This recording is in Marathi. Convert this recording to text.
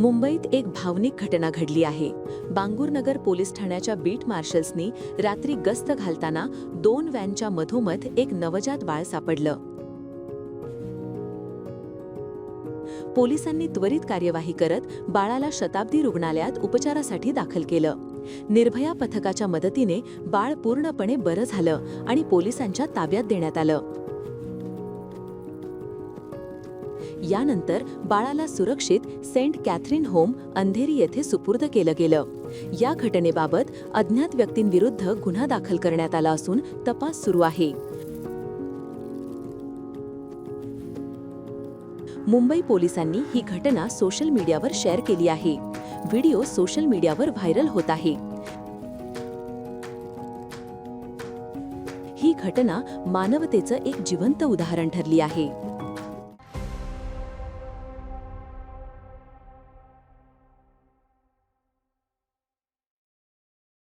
मुंबईत एक भावनिक घटना घडली आहे. बांगूरनगर पोलीस ठाण्याच्या बीट मार्शल्सनी रात्री गस्त घालताना दोन व्हॅनच्या मधोमध एक नवजात बाळ सापडलं. पोलिसांनी त्वरित कार्यवाही करत बाळाला शताब्दी रुग्णालयात उपचारासाठी दाखल केलं. निर्भया पथकाच्या मदतीने बाळ पूर्णपणे बरं झालं आणि पोलिसांच्या ताब्यात देण्यात आलं. यानंतर बाळाला सुरक्षित सेंट कॅथरीन होम अंधेरी येथे सुपूर्द केलं गेलं. या घटनेबाबत अज्ञात व्यक्तींविरुद्ध गुन्हा दाखल करण्यात आला असून तपास सुरू आहे. मुंबई पोलिसांनी ही घटना सोशल मीडियावर शेअर केली आहे. व्हिडिओ सोशल मीडियावर व्हायरल होत आहे. ही घटना मानवतेचं एक जिवंत उदाहरण ठरली आहे.